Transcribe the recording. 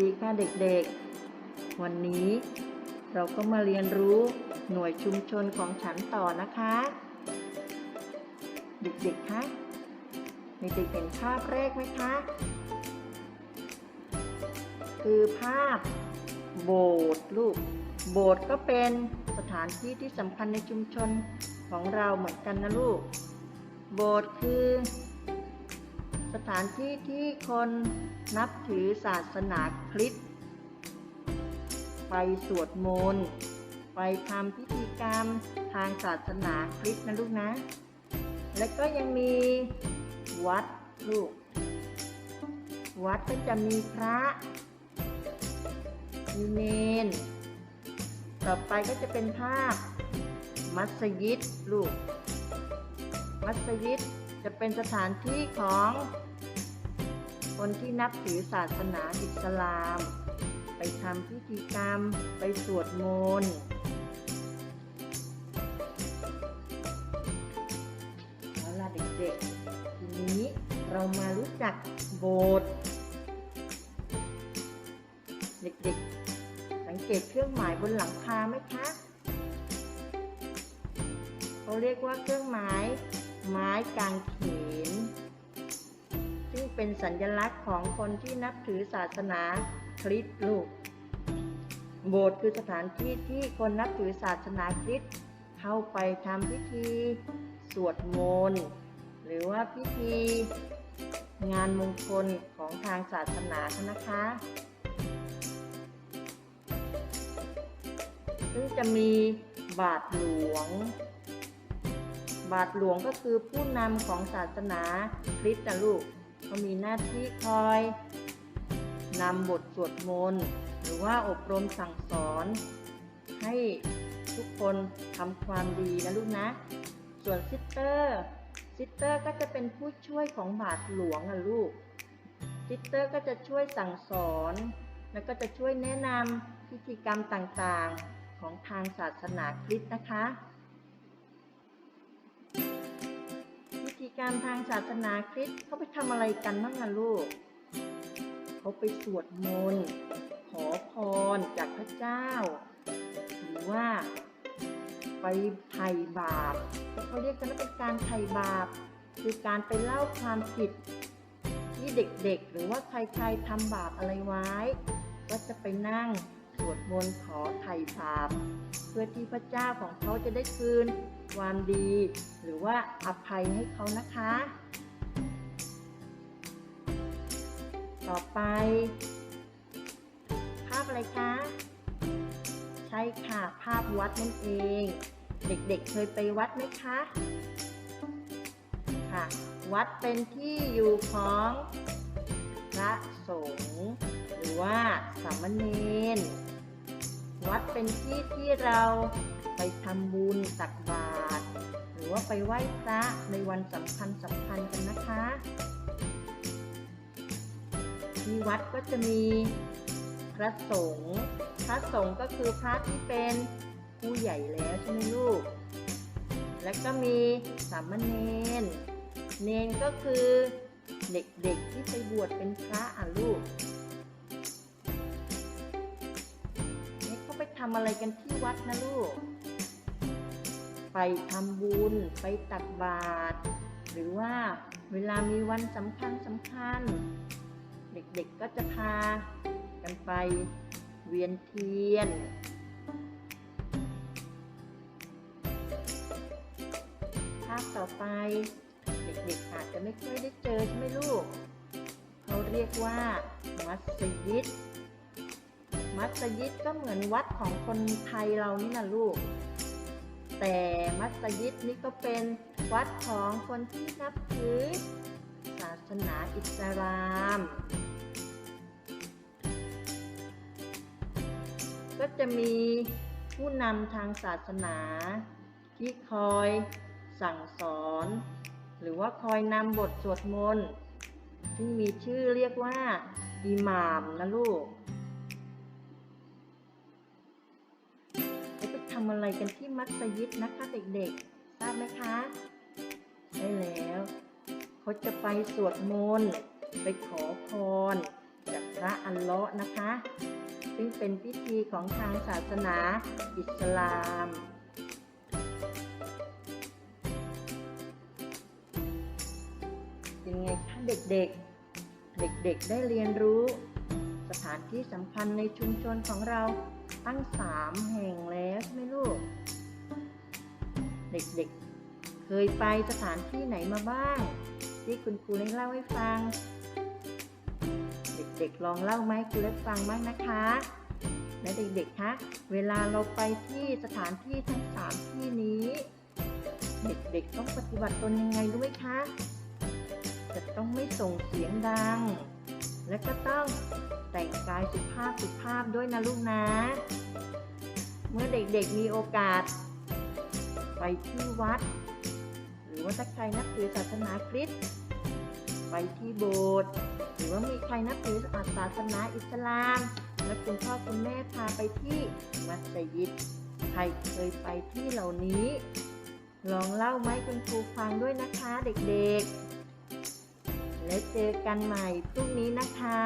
ดีค่ะเด็กๆ วันนี้เราก็มาเรียนรู้หน่วยชุมชนของฉันต่อนะคะ เด็กๆ คะเด็กๆเห็นภาพแรกไหมคะ คือภาพโบสถ์ลูก โบสถ์ก็เป็นสถานที่ที่สำคัญในชุมชนของเราเหมือนกันนะลูก โบสถ์คือ สถานที่ที่คนนับถือศาสนาคริสต์ไปสวดมนต์ ไปทำพิธีกรรมทางศาสนาคริสต์นะลูกนะ แล้วก็ยังมีวัดลูก วัดก็จะมีพระ มีเนน ต่อไปก็จะเป็นภาพมัสยิดลูก มัสยิด จะเป็นสถานที่ของคนที่นับถือศาสนาอิสลาม ไปทำพิธีกรรม ไปสวดมนต์เอาล่ะเด็กๆ ทีนี้เรามารู้จักโบสถ์เด็กๆ สังเกตเครื่องหมายบนหลังคาไหมคะ เขาเรียกว่าเครื่องหมาย ไม้กางเขน ซึ่งเป็นสัญลักษณ์ของคนที่นับถือศาสนาคริสต์ลูก โบสถ์คือสถานที่ที่คนนับถือศาสนาคริสต์เข้าไปทำพิธี สวดมนต์หรือว่าพิธี งานมงคลของทางศาสนานะคะซึ่งจะมีบาทหลวง บาทหลวงก็คือผู้นำของศาสนาคริสต์นะลูกเขามีหน้าที่คอยนำบทสวดมนต์หรือว่าอบรมสั่งสอน ให้ทุกคนทำความดีนะลูกนะ ส่วนซิสเตอร์ซิสเตอร์ก็จะเป็นผู้ช่วยของบาทหลวงอะลูกซิสเตอร์ก็จะช่วยสั่งสอน แล้วก็จะช่วยแนะนำพิธีกรรมต่างๆของทางศาสนาคริสต์นะคะ ธีกรรมทางศาสนาคริสต์เขาไปทำอะไรกันบ้างนะลูก เขาไปสวดมนต์ขอพรจากพระเจ้า หรือว่าไปไถ่บาปเขาเรียกกันว่าเป็นการไถ่บาป คือการไปเล่าความผิดที่เด็กๆ หรือว่าใครๆทำบาปอะไรไว้ ก็จะไปนั่งสวดมนต์ขอไถ่บาป พื่อที่พระเจ้าของเขาจะได้คืนความดี หรือว่าอภัยให้เขานะคะ ต่อไป ภาพอะไรคะ ใช่ค่ะ ภาพวัดนั่นเอง เด็กๆเคยไปวัดไหมคะ ค่ะ วัดเป็นที่อยู่ของพระสงฆ์หรือว่าสามเณร วัดเป็นที่ที่เราไปทำบุญตักบาตรหรือว่าไปไหว้พระในวันสำคัญสำคัญกันนะคะ ที่วัดก็จะมีพระสงฆ์พระสงฆ์ก็คือพระที่เป็นผู้ใหญ่แล้วใช่ไหมลูก และก็มีสามเณรเนนก็คือเด็กๆที่ไปบวชเป็นพระอะลูกำอะไรกันที่วัดนะลูก ไปทำบุญ ไปตักบาตร หรือว่าเวลามีวันสำคัญสำคัญ เด็กๆก็จะพากันไปเวียนเทียนภาพต่อไป เด็กๆอาจจะไม่ค่อยได้เจอใช่ไหมลูก เขาเรียกว่ามัสยิด มัสยิดก็เหมือนวัดของคนไทยเรานี่นะลูก แต่มัสยิดนี่ก็เป็นวัดของคนที่นับถือ ศาสนาอิสลาม ก็จะมีผู้นำทางศาสนา ที่คอยสั่งสอน หรือว่าคอยนำบทสวดมนต์ซึ่งมีชื่อเรียกว่าอิหมามนะลูกำอะไรกันที่มัสยิดนะคะเด็กๆทราบไหมคะใช่แล้ว เขาจะไปสวดมนต์ไปขอพรจากพระอัลเลาะห์นะคะ ซึ่งเป็นพิธีของทางศาสนาอิสลามเป็นไงคะเด็กๆ เด็กๆ ได้เรียนรู้ สถานที่สำคัญในชุมชนของเรา ตั้งสามแห่งแล้วใช่ไหมลูก เด็กๆ เคยไปสถานที่ไหนมาบ้าง ที่คุณครูได้เล่าให้ฟัง เด็กๆลองเล่าไหมครูเล็กฟังบ้างนะคะและเด็กๆ คะ เวลาเราไปที่สถานที่ทั้งสามที่นี้ เด็กๆ ต้องปฏิบัติตนยังไงรู้ไหมคะ จะต้องไม่ส่งเสียงดัง และก็ต้อง แต่งกายสุภาพสุภาพด้วยนะลูกนะ เมื่อเด็กๆมีโอกาส ไปที่วัด หรือว่าถ้าใครนับถือศาสนาคริสต์ไปที่โบสถ์หรือว่ามีใครนับถือศาสนาอิสลาม และคุณพ่อคุณแม่พาไปที่มัสยิดใครเคยไปที่เหล่านี้ ลองเล่าไหมคุณครูฟังด้วยนะคะเด็กๆ แล้วเจอกันใหม่พรุ่งนี้นะคะ